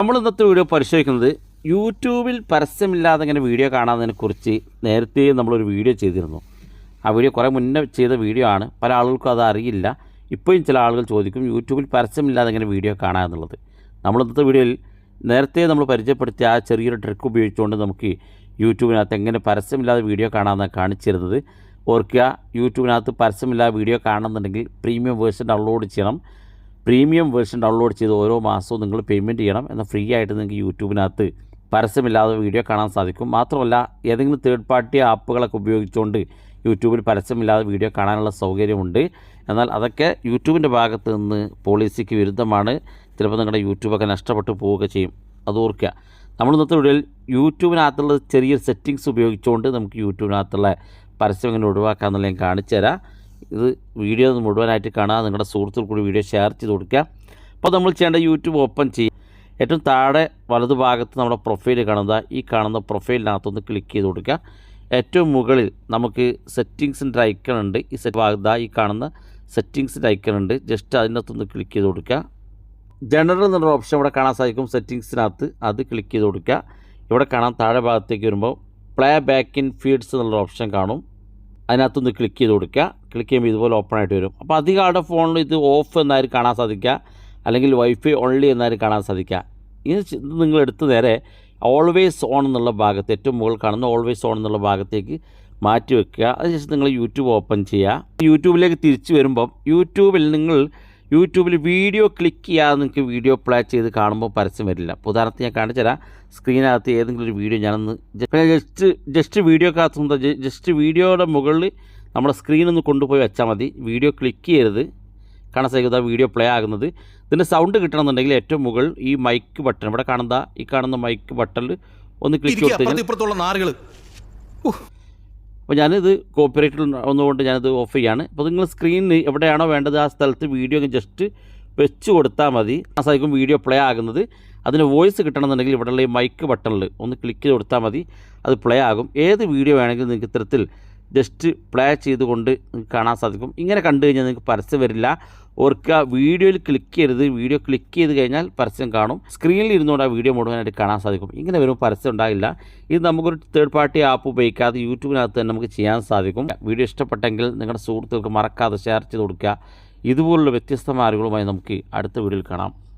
നമ്മൾ ഇന്നത്തെ വീഡിയോ പരിശോധിക്കുന്നത് യൂട്യൂബിൽ പരസ്യമില്ലാതെ ഇങ്ങനെ വീഡിയോ കാണാതിനെക്കുറിച്ച് നേരത്തെ നമ്മളൊരു വീഡിയോ ചെയ്തിരുന്നു. ആ വീഡിയോ കുറേ മുന്നേ ചെയ്ത വീഡിയോ ആണ്. പല ആളുകൾക്കും അത് അറിയില്ല. ഇപ്പോഴും ചില ആളുകൾ ചോദിക്കും യൂട്യൂബിൽ പരസ്യമില്ലാതെ ഇങ്ങനെ വീഡിയോ കാണുക എന്നുള്ളത്. നമ്മൾ ഇന്നത്തെ വീഡിയോയിൽ നേരത്തെ നമ്മൾ പരിചയപ്പെടുത്തിയ ആ ചെറിയൊരു ട്രിക്ക് ഉപയോഗിച്ചുകൊണ്ട് നമുക്ക് യൂട്യൂബിനകത്ത് എങ്ങനെ പരസ്യമില്ലാതെ വീഡിയോ കാണാമെന്ന് കാണിച്ചിരുന്നത്. ഓർക്കുക യൂട്യൂബിനകത്ത് പരസ്യമില്ലാതെ വീഡിയോ കാണണമെന്നുണ്ടെങ്കിൽ പ്രീമിയം വേർഷൻ ഡൗൺലോഡ് ചെയ്യണം. പ്രീമിയം വേർഷൻ ഡൗൺലോഡ് ചെയ്ത് ഓരോ മാസവും നിങ്ങൾ പേയ്മെന്റ് ചെയ്യണം എന്നാൽ ഫ്രീ ആയിട്ട് നിങ്ങൾക്ക് യൂട്യൂബിനകത്ത് പരസ്യമില്ലാതെ വീഡിയോ കാണാൻ സാധിക്കും. മാത്രമല്ല ഏതെങ്കിലും തേർഡ് പാർട്ടി ആപ്പുകളൊക്കെ ഉപയോഗിച്ചുകൊണ്ട് യൂട്യൂബിൽ പരസ്യമില്ലാതെ വീഡിയോ കാണാനുള്ള സൗകര്യമുണ്ട്. എന്നാൽ അതൊക്കെ യൂട്യൂബിന്റെ ഭാഗത്ത് നിന്ന് പോളിസിക്ക് വിരുദ്ധമാണ്. ചിലപ്പോൾ നിങ്ങളുടെ യൂട്യൂബൊക്കെ നഷ്ടപ്പെട്ടു പോവുക ചെയ്യും. അത് ഓർക്കുക. നമ്മൾ ഇന്നത്തെ വീഡിയോയിൽ യൂട്യൂബിനകത്തുള്ള ചെറിയ സെറ്റിങ്സ് ഉപയോഗിച്ചുകൊണ്ട് നമുക്ക് യൂട്യൂബിനകത്തുള്ള പരസ്യം എങ്ങനെ ഒഴിവാക്കാമെന്നുള്ള ഞാൻ കാണിച്ചു തരാം ഇത് വീഡിയോ മുഴുവനായിട്ട് കാണുക നിങ്ങളുടെ സുഹൃത്തുക്കൾ കൂടി വീഡിയോ ഷെയർ ചെയ്ത് കൊടുക്കുക. അപ്പോൾ നമ്മൾ ചെയ്യേണ്ട യൂട്യൂബ് ഓപ്പൺ ചെയ്യും. ഏറ്റവും താഴെ വലതു ഭാഗത്ത് നമ്മുടെ പ്രൊഫൈൽ കാണുന്നത് ഈ കാണുന്ന പ്രൊഫൈലിനകത്തൊന്ന് ക്ലിക്ക് ചെയ്ത് കൊടുക്കുക. ഏറ്റവും മുകളിൽ നമുക്ക് സെറ്റിങ്സിന്റെ ഐക്കൺ ഉണ്ട്. ഈ സെറ്റ് ഭാഗത്ത് ഈ കാണുന്ന സെറ്റിങ്സിന്റെ ഐക്കൺ ഉണ്ട്. ജസ്റ്റ് അതിനകത്തൊന്ന് ക്ലിക്ക് ചെയ്ത് കൊടുക്കുക. ജനറൽ എന്നുള്ള ഓപ്ഷൻ ഇവിടെ കാണാൻ സാധിക്കും സെറ്റിങ്സിനകത്ത് അത് ക്ലിക്ക് ചെയ്ത് കൊടുക്കുക. ഇവിടെ കാണാൻ താഴെ ഭാഗത്തേക്ക് വരുമ്പോൾ പ്ലേ ബാക്ക് ഇൻ ഫീഡ്സ് എന്നുള്ള ഓപ്ഷൻ കാണും. അതിനകത്തൊന്ന് ക്ലിക്ക് ചെയ്ത് കൊടുക്കുക. ക്ലിക്ക് ചെയ്യുമ്പോൾ ഇതുപോലെ ഓപ്പൺ ആയിട്ട് വരും. അപ്പോൾ അധികം ആളുടെ ഫോണിൽ ഇത് ഓഫ് എന്നായി കാണാൻ സാധിക്കുക. അല്ലെങ്കിൽ വൈഫൈ ഓൺലി എന്നായി കാണാൻ സാധിക്കുക. ഇത് നിങ്ങൾ എടുത്ത് നേരെ ഓൾവേസ് ഓൺ എന്നുള്ള ഭാഗത്ത് ഏറ്റവും മുകളിൽ കാണുന്ന ഓൾവേസ് ഓൺ എന്നുള്ള ഭാഗത്തേക്ക് മാറ്റി വെക്കുക. അതിനുശേഷം നിങ്ങൾ യൂട്യൂബ് ഓപ്പൺ ചെയ്യുക. യൂട്യൂബിലേക്ക് തിരിച്ചു വരുമ്പം യൂട്യൂബിൽ നിങ്ങൾ യൂട്യൂബിൽ വീഡിയോ ക്ലിക്ക് ചെയ്യാതെ നിങ്ങൾക്ക് വീഡിയോ പ്ലേ ചെയ്ത് കാണുമ്പോൾ പരസ്യം വരില്ല. അപ്പോൾ ഉദാഹരണത്തിന് ഞാൻ കാണിച്ചു തരാം. സ്ക്രീനകത്ത് ഏതെങ്കിലും ഒരു വീഡിയോ ഞാനൊന്ന് ജസ്റ്റ് ജസ്റ്റ് വീഡിയോ വീഡിയോക്കകത്ത് ജസ്റ്റ് വീഡിയോയുടെ മുകളിൽ നമ്മുടെ സ്ക്രീനൊന്ന് കൊണ്ടുപോയി വെച്ചാൽ മതി. വീഡിയോ ക്ലിക്ക് ചെയ്യരുത്. കാണാൻ സാധിക്കുന്നത് വീഡിയോ പ്ലേ ആകുന്നത്. ഇതിന്റെ സൗണ്ട് കിട്ടണമെന്നുണ്ടെങ്കിൽ ഏറ്റവും മുകളിൽ ഈ മൈക്ക് ബട്ടൺ ഇവിടെ കാണുന്ന ഈ കാണുന്ന മൈക്ക് ബട്ടണിൽ ഒന്ന് ക്ലിക്ക് കൊടുത്ത് കഴിഞ്ഞാൽ അപ്പോൾ ഞാനിത് കോപ്പിറൈറ്റിൽ ഒന്നുകൊണ്ട് ഞാനിത് ഓഫ് ചെയ്യാണ്. അപ്പോൾ നിങ്ങൾ സ്ക്രീനിൽ എവിടെയാണോ വേണ്ടത് ആ സ്ഥലത്ത് വീഡിയോ ജസ്റ്റ് വെച്ച് കൊടുത്താൽ മതി. ആ സാധിക്കും വീഡിയോ പ്ലേ ആകുന്നത്. അതിന് വോയിസ് കിട്ടണമെന്നുണ്ടെങ്കിൽ ഇവിടെയുള്ള ഈ മൈക്ക് ബട്ടണിൽ ഒന്ന് ക്ലിക്ക് ചെയ്ത് കൊടുത്താൽ മതി. അത് പ്ലേ ആകും. ഏത് വീഡിയോ വേണമെങ്കിലും നിങ്ങൾക്ക് ഇത്തരത്തിൽ ജസ്റ്റ് പ്ലേ ചെയ്തുകൊണ്ട് നിങ്ങൾക്ക് കാണാൻ സാധിക്കും. ഇങ്ങനെ കണ്ടു കഴിഞ്ഞാൽ നിങ്ങൾക്ക് പരസ്യം വരില്ല. ഓർക്കുക വീഡിയോയിൽ ക്ലിക്ക് ചെയ്യരുത്. വീഡിയോ ക്ലിക്ക് ചെയ്ത് കഴിഞ്ഞാൽ പരസ്യം കാണും. സ്ക്രീനിൽ ഇരുന്നുകൊണ്ട് ആ വീഡിയോ മുഴുവനായിട്ട് കാണാൻ സാധിക്കും. ഇങ്ങനെ വരുമ്പോൾ പരസ്യം ഉണ്ടാകില്ല. ഇത് നമുക്കൊരു തേർഡ് പാർട്ടി ആപ്പ് ഉപയോഗിക്കാതെ യൂട്യൂബിനകത്ത് തന്നെ നമുക്ക് ചെയ്യാൻ സാധിക്കും. വീഡിയോ ഇഷ്ടപ്പെട്ടെങ്കിൽ നിങ്ങളുടെ സുഹൃത്തുക്കൾക്ക് മറക്കാതെ ഷെയർ ചെയ്ത് കൊടുക്കുക. ഇതുപോലുള്ള വ്യത്യസ്തമായ അറിവുകളുമായി നമുക്ക് അടുത്ത വീഡിയോയിൽ കാണാം.